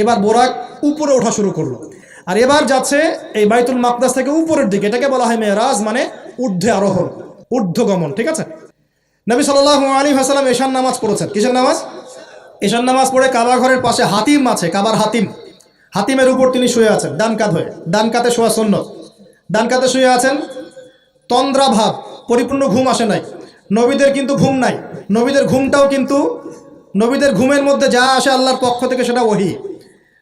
এবার বোরাক উপরে ওঠা শুরু করল। আর এবার যাচ্ছে এই বাইতুল মাকদাস থেকে উপরের দিকে, এটাকে বলা হয় মেয়েরাজ মানে ঊর্ধ্বে আরোহণ, ঊর্ধ্বগমন, ঠিক আছে? নবী সাল্লাহ আলী হাসালাম এশান নামাজ পড়েছেন। কিসের নামাজ? এশান নামাজ পড়ে কাবা ঘরের পাশে হাতিম আছে, কাবার হাতিম। হাতিমের উপর তিনি শুয়ে আছেন, ডান কাত হয়ে। ডান কাতে শোয়া শূন্য ডান কাতে শুয়ে আছেন তন্দ্রা ভাব পরিপূর্ণ ঘুম আসে নাই। নবীদের কিন্তু ঘুম নাই। নবীদের ঘুমটাও কিন্তু নবীদের ঘুমের মধ্যে যা আসে আল্লাহর পক্ষ থেকে সেটা ওহি।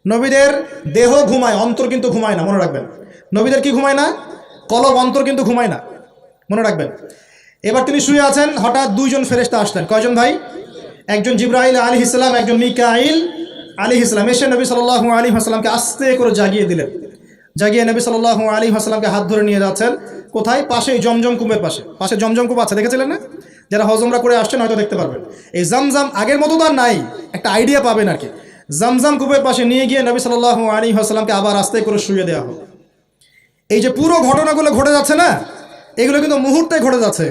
নবীদের দেহ ঘুমায়, অন্তর কিন্তু ঘুমায় না, মনে রাখবেন। নবীদের কি ঘুমায় না? কলব, অন্তর কিন্তু ঘুমায় না, মনে রাখবেন। এবার তিনি শুয়ে আছেন, হঠাৎ দুইজন ফেরেস্তা আসলেন। কয়জন ভাই? একজন জিব্রাইল আলী ইসলাম একজন মিকাইল আলী ইসলাম এসে নবী সাল্লাহ আলী হাসলামকে আস্তে করে জাগিয়ে দিলেন। জাগিয়ে নবী সাল্লাহ আলী হাসলামকে হাত ধরে নিয়ে যাচ্ছেন। কোথায়? পাশেই জমজম কুমের পাশে। পাশে জমজম কূপ আছে, দেখেছিলেন না? যারা হজমরা করে আসছেন হয়তো দেখতে পারবেন। এই জামজাম আগের মতো তো আর নাই, একটা আইডিয়া পাবেন আর কি। জামজাম কূপের পাশে নিয়ে গিয়ে নবী সাল্লাহ আলী হাসলামকে আবার আস্তে করে শুয়ে দেওয়া হবে এই যে পুরো ঘটনাগুলো ঘটে যাচ্ছে না, এগুলো কিন্তু মুহূর্তে ঘটে যাচ্ছে।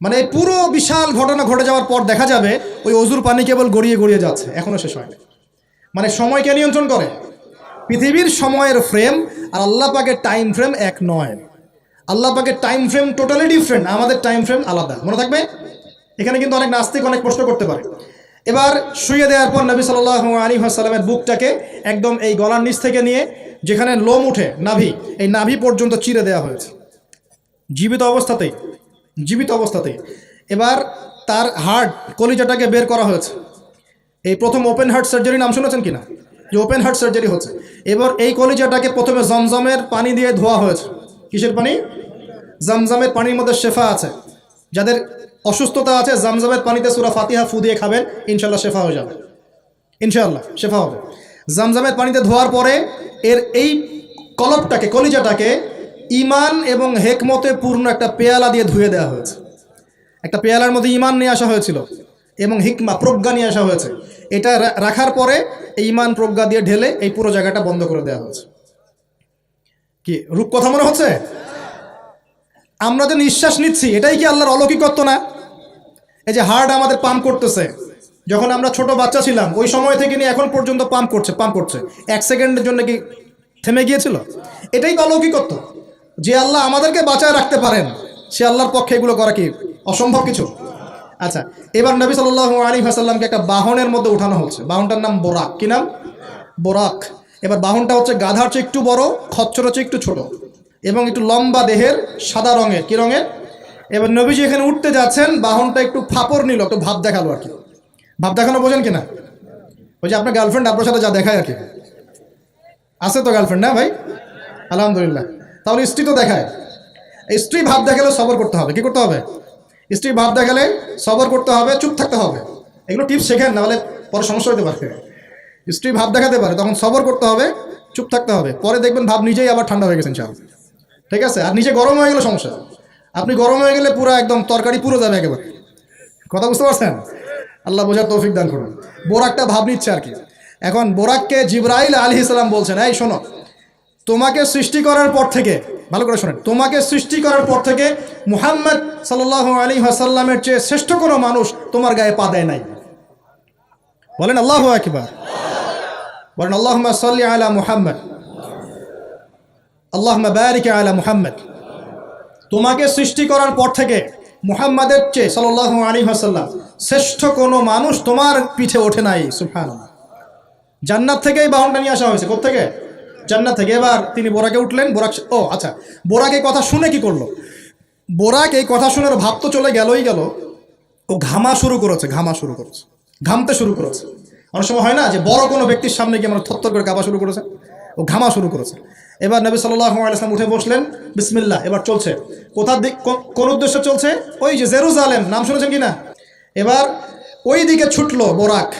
মানে এই পুরো বিশাল ঘটনা ঘটে যাওয়ার পর দেখা যাবে, ওই অজুর পানি কেবল গড়িয়ে গড়িয়ে যাচ্ছে এখনও শেষ হয়নি। মানে সময়কে নিয়ন্ত্রণ করে। পৃথিবীর সময়ের ফ্রেম আর আল্লাহ পাকের টাইম ফ্রেম এক নয়। আল্লাহ পাকের টাইম ফ্রেম টোটালি ডিফারেন্ট আমাদের টাইম ফ্রেম আলাদা। মনে থাকবে? এখানে কিন্তু অনেক নাস্তিক অনেক প্রশ্ন করতে পারে। এবার শুয়ে দেওয়ার পর নবী সাল আলী সাল্লামের বুকটাকে একদম এই গলার নিচ থেকে নিয়ে যেখানে লোম উঠে, নাভি, এই নাভি পর্যন্ত চিরে দেওয়া হয়েছে। জীবিত অবস্থাতেই জীবিত অবস্থাতেই। এবার তার হার্ট কলিজাটাকে বের করা হয়েছে। এই প্রথম ওপেন হার্ট সার্জারি নাম শুনেছেন কিনা? যে ওপেন হার্ট সার্জারি হচ্ছে। এবার এই কলিজাটাকে প্রথমে জমজমের পানি দিয়ে ধোয়া হয়েছে। কিসের পানি? জামজামের পানির মধ্যে শেফা আছে। যাদের অসুস্থতা আছে, জামজামের পানিতে সুরা ফাতিহা ফু দিয়ে খাবেন ইনশাল্লাহ শেফা হয়ে যাবে। ইনশাল্লাহ শেফা হবে। জামজামের পানিতে ধোয়ার পরে এর এই কলপটাকে, কলিজাটাকে ইমান এবং হেকমতে পূর্ণ একটা পেয়ালা দিয়ে ধুয়ে দেওয়া হয়েছে। একটা পেয়ালার মধ্যে ইমান নিয়ে আসা হয়েছিল এবং হিকমা, প্রজ্ঞা নিয়ে আসা হয়েছে। এটা রাখার পরে এই ইমান প্রজ্ঞা দিয়ে ঢেলে এই পুরো জায়গাটা বন্ধ করে দেওয়া হয়েছে। কি রূপ কথা মনে হচ্ছে? আমরা যে নিঃশ্বাস নিচ্ছি, এটাই কি আল্লাহর অলৌকিকত্ব না? এই যে হার্ট আমাদের পাম্প করতেছে, যখন আমরা ছোট বাচ্চা ছিলাম, ওই সময় থেকে নিয়ে এখন পর্যন্ত পাম্প করছে পাম্প করছে। এক সেকেন্ডের জন্য কি থেমে গিয়েছিল? এটাই তো অলৌকিকত্ব। যে আল্লাহ আমাদেরকে বাঁচায় রাখতে পারেন, সে আল্লাহর পক্ষে এগুলো করা কি অসম্ভব কিছু? আচ্ছা এবার নবী সাল্লাহ আলী হাসাল্লামকে একটা বাহনের মধ্যে উঠানো হচ্ছে। বাহনটার নাম বোরাক। কি নাম? বোরাক। এবার বাহনটা হচ্ছে গাধার চেয়ে একটু বড় খচ্চর হচ্ছে একটু ছোট এবং একটু লম্বা দেহের সাদা রঙের। কী রঙের? এবার নবীজি এখানে উঠতে যাচ্ছেন, বাহনটা একটু ফাপড় নিল, একটু ভাব দেখাল আর কি। ভাব দেখানো বোঝেন কিনা? ওই যে আপনার গার্লফ্রেন্ড আপনার সাথে যা দেখায় আর কি। আছে তো গার্লফ্রেন্ড না ভাই? আলহামদুলিল্লাহ। তাহলে স্ত্রী তো দেখায়। স্ত্রী ভাব দেখালে সবর করতে হবে। কি করতে হবে? স্ত্রী ভাব দেখালে সবর করতে হবে, চুপ থাকতে হবে। এগুলো টিপস শেখেন, নাহলে পরে সমস্যা হতে পারে। স্ত্রী ভাব দেখাতে পারে, তখন সবর করতে হবে, চুপ থাকতে হবে। পরে দেখবেন ভাব নিজেই আবার ঠান্ডা হয়ে গেছেন ইনশাআল্লাহ। ঠিক আছে? আর নিজে গরম হয়ে গেলে সমস্যা। আপনি গরম হয়ে গেলে পুরো একদম তরকারি পুরো যাবে একেবারে। কথা বুঝতে পারছেন? আল্লাহ বোঝার তৌফিক দান করুন। বোরাকটা ভাব নিচ্ছে আর কি। এখন বোরাককে জিব্রাইল আলী ইসলাম বলছেন, এই শোনো, তোমাকে সৃষ্টি করার পর থেকে, ভালো করে শোনেন, তোমাকে সৃষ্টি করার পর থেকে মুহাম্মদ সাল্লাহ আলী হাসাল্লামের চেয়ে শ্রেষ্ঠ কোনো মানুষ তোমার গায়ে পা দেয় নাই। বলেন, আল্লাহ একবার বলেন আল্লাহ সাল্লি আলা মুহাম্মদ। আল্লাহ বারিক আলা মুহাম্মদ। তোমাকে সৃষ্টি করার পর থেকে মুহাম্মাদের চেয়ে সাল্লাহ আলী হাসাল্লাম শ্রেষ্ঠ কোনো মানুষ তোমার পিঠে ওঠে নাই সুফান জান্নাত থেকেই বাহনটা নিয়ে আসা হয়েছে কোথেকে জান্নাত থেকে। এবার তিনি বোরাকে উঠলেন, বোরাক ও আচ্ছা বোরাক কথা শুনে কি করল? বোরাক এই কথা শুনে ভাব তো চলে গেলই গেল। ও ঘামা শুরু করেছে, ঘামা শুরু করেছে, ঘামতে শুরু করেছে। অনেক সময় হয় না যে বড় কোনো ব্যক্তির সামনে গিয়ে আমরা থরথর করে কাঁপা শুরু করেছে ও ঘামা শুরু করেছে। এবার নবী সাল্লাহ আলাইসলাম উঠে বসলেন, বিসমিল্লাহ, এবার চলছে। কোথার দিক, কোন উদ্দেশ্য চলছে? ওই যে জেরুজালেম, নাম শুনেছেন কি না? এবার ওই দিকে ছুটলো বোরাক।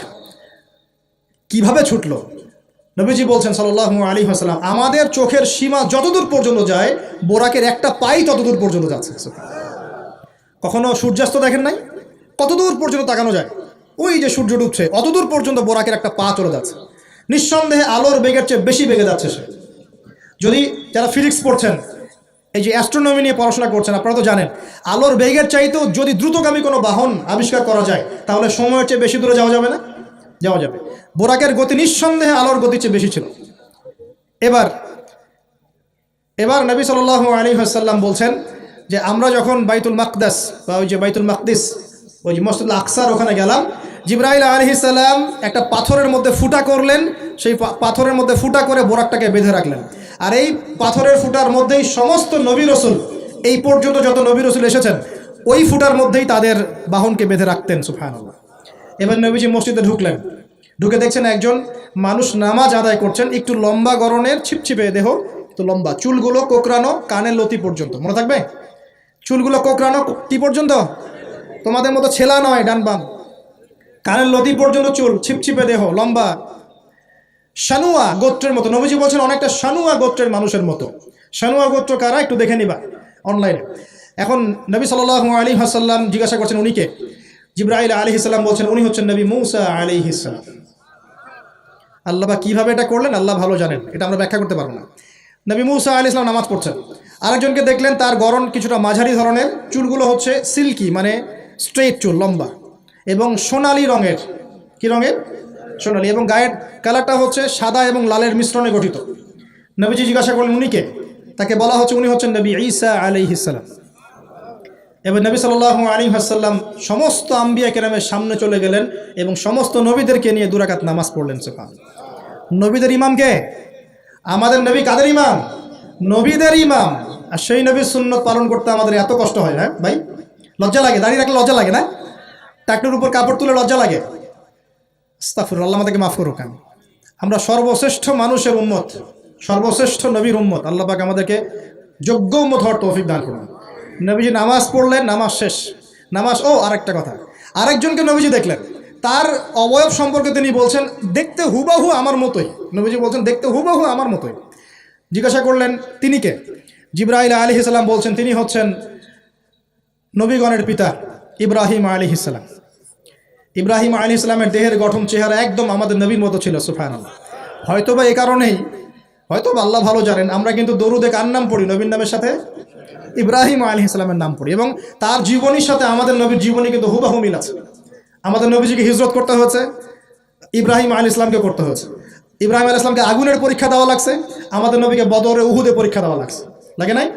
কীভাবে ছুটলো? নবীজি বলছেন সাল্লাহ আলী হাসলাম আমাদের চোখের সীমা যতদূর পর্যন্ত যায়, বোরাকের একটা পাই ততদূর পর্যন্ত যাচ্ছে। কখনো সূর্যাস্ত দেখেন নাই? কতদূর পর্যন্ত তাকানো যায়? ওই যে সূর্য ডুবছে, অতদূর পর্যন্ত বোরাকের একটা পা চলে যাচ্ছে। নিঃসন্দেহে আলোর বেগের চেয়ে বেশি বেগে যাচ্ছে সে। যদি যারা ফিজিক্স পড়ছেন, এই যে অ্যাস্ট্রোনমি নিয়ে পড়াশোনা করছেন, আপনারা তো জানেন, আলোর বেগের চাইতেও যদি দ্রুতগামী কোনো বাহন আবিষ্কার করা যায়, তাহলে সময়ের চেয়ে বেশি দূরে যাওয়া যাবে না? যাওয়া যাবে। বোরাকের গতি নিঃসন্দেহে আলোর গতির চেয়ে বেশি ছিল। এবার এবার নবী সাল আলী হাসাল্লাম বলছেন যে, আমরা যখন বাইতুল মাকদাস, বা ওই যে বাইতুল মাকদিস, ওই যে মসজিদ আকসার ওখানে গেলাম জিব্রাইল আলহিসাল্লাম একটা পাথরের মধ্যে ফুটা করলেন, সেই পাথরের মধ্যে ফুটা করে বোরাকটাকে বেঁধে রাখলেন। আর এই পাথরের ফুটার মধ্যেই সমস্ত নবী রসুল, এই পর্যন্ত যত নবী রসুল এসেছেন, ওই ফুটার মধ্যেই তাদের বাহনকে বেঁধে রাখতেন সুফান এবার নবীজি মসজিদে ঢুকলেন। ঢুকে দেখছেন একজন মানুষ নামাজ আদায় করছেন, একটু লম্বা গরনের ছিপছিপে দেহ, তো লম্বা, চুলগুলো কোকড়ানো কানের লতি পর্যন্ত, মনে থাকবে? চুলগুলো কোকড়ানো কি পর্যন্ত? তোমাদের মতো ছেলা নয়, ডান বাম। কানের লতি পর্যন্ত চুল ছিপছিপে দেহ, লম্বা। শানুয়া গোত্রের মতো। নবীজি বলছেন, অনেকটা শানুয়া গোত্রের মানুষের মতো। শানুয়া গোত্র কারা? একটু দেখে নিবা অনলাইনে এখন নবী সাল আলী হাসাল্লাম জিজ্ঞাসা করছেন উনিকে। জিব্রাইল আলী ইসলাম বলছেন, উনি হচ্ছেন নবী মৌসা আলী ইসলাম আল্লাহ বা কীভাবে এটা করলেন? আল্লাহ ভালো জানেন। এটা আমরা ব্যাখ্যা করতে পারব না। নবী মৌসা আলী ইসলাম নামাজ পড়ছেন। আরেকজনকে দেখলেন, তার গরম কিছুটা মাঝারি ধরনের। চুলগুলো হচ্ছে সিল্কি মানে স্ট্রেট চুল, লম্বা। এবং সোনালি রঙের। কি রঙের? সোনালি। এবং গায়ের কালারটা হচ্ছে সাদা এবং লালের মিশ্রণে গঠিত। নবীজি জিজ্ঞাসা করলেন উনিকে তাকে বলা হচ্ছে, উনি হচ্ছেন নবী ঈসা আলি ইসালাম এবার নবী সাল আলী হাসাল্লাম সমস্ত আম্বিয়া কেরামের সামনে চলে গেলেন এবং সমস্ত নবীদেরকে নিয়ে দুরাকাত নামাজ পড়লেন সেখান নবীদের ইমামকে আমাদের নবী কাদের ইমাম? নবীদের ইমাম। আর সেই নবীর সুন্নত পালন করতে আমাদের এত কষ্ট হয় হ্যাঁ ভাই? লজ্জা লাগে, দাঁড়িয়ে রাখলে লজ্জা লাগে না? টাকটির উপর কাপড় তুলে লজ্জা লাগে। আস্তাফুর আল্লাহ আমাদেরকে মাফ করুক আমি আমরা সর্বশ্রেষ্ঠ মানুষের উম্মত, সর্বশ্রেষ্ঠ নবীর উম্মত, আল্লাহ পাক আমাদেরকে যোগ্য উম্মত হওয়ার তৌফিক দান করুন। নবীজি নামাজ পড়লেন, নামাজ শেষ। নামাজ, ও, আরেকটা কথা। আরেকজনকে নবীজি দেখলেন, তার অবয়ব সম্পর্কে তিনি বলছেন, দেখতে হুবাহু আমার মতোই। নবীজি বলছেন, দেখতে হুবাহু আমার মতোই। জিজ্ঞাসা করলেন, তিনি কে? জিব্রাইল আলী ইসলাম বলছেন, তিনি হচ্ছেন নবীগণের পিতা। ইব্রাহিম আলী ইসলাম ইব্রাহিম আলী ইসলামের দেহের গঠন, চেহারা একদম আমাদের নবীর মতো ছিল সুফান হয়তো বা এ কারণেই হয়তো বা আল্লাহ ভালো জানেন, আমরা কিন্তু দরুদে কার নাম পড়ি? নবীর নামের সাথে? ইব্রাহিম আলী ইসলামের নাম পড়ি এবং তার জীবনীর সাথে আমাদের নবীর জীবনী কিন্তু হুবাহু মিল আছে। আমাদের নবীজিকে হিজরত করতে হয়েছে, ইব্রাহিম আলী ইসলামকে করতে হয়েছে। ইব্রাহিম আলী ইসলামকে আগুনের পরীক্ষা দেওয়া লাগছে, আমাদের নবীকে বদরে উহুদে পরীক্ষা দেওয়া লাগছে। লাগে নাই?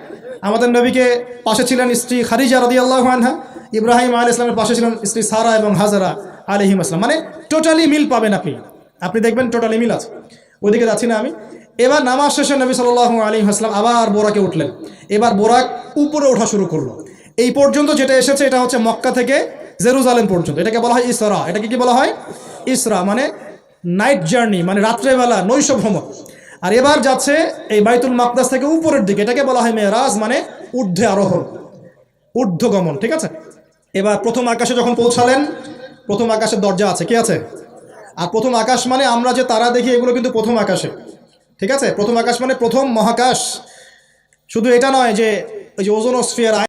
আমাদের নবীকে পাশে ছিলেন স্ত্রী খারিজা রদি আল্লাহ আনহা ইব্রাহিম আলী ইসলামের পাশে ছিলেন স্ত্রী সারা এবং হাজারা আলিহিম আসলাম মানে টোটালি মিল পাবেন আপনি। আপনি দেখবেন টোটালি মিল আছে। ওইদিকে যাচ্ছি না আমি। এবার নামাজ শেষে নবী সাল আলী আসলাম আবার বোরাকে উঠলেন। এবার বোরাক উপরে ওঠা শুরু করল। এই পর্যন্ত যেটা এসেছে, এটা হচ্ছে মক্কা থেকে জেরুজালেম পর্যন্ত। এটাকে বলা হয় ইসরা। এটাকে কি বলা হয়? ইসরা মানে নাইট জার্নি মানে রাত্রেবেলা নৈশ ভ্রমণ আর এবার যাচ্ছে এই বাইতুল মাকদাস থেকে উপরের দিকে। এটাকে বলা হয় মেয়েরাজ মানে ঊর্ধ্বে আরোহণ। ঊর্ধ্বগমন, ঠিক আছে? এবার প্রথম আকাশে যখন পৌঁছালেন, প্রথম আকাশের দরজা আছে, কি আছে? আর প্রথম আকাশ মানে আমরা যে তারা দেখি, এগুলো কিন্তু প্রথম আকাশে, ঠিক আছে? প্রথম আকাশ মানে প্রথম মহাকাশ। শুধু এটা নয় যে ওই যে ওজোনোস্ফিয়ার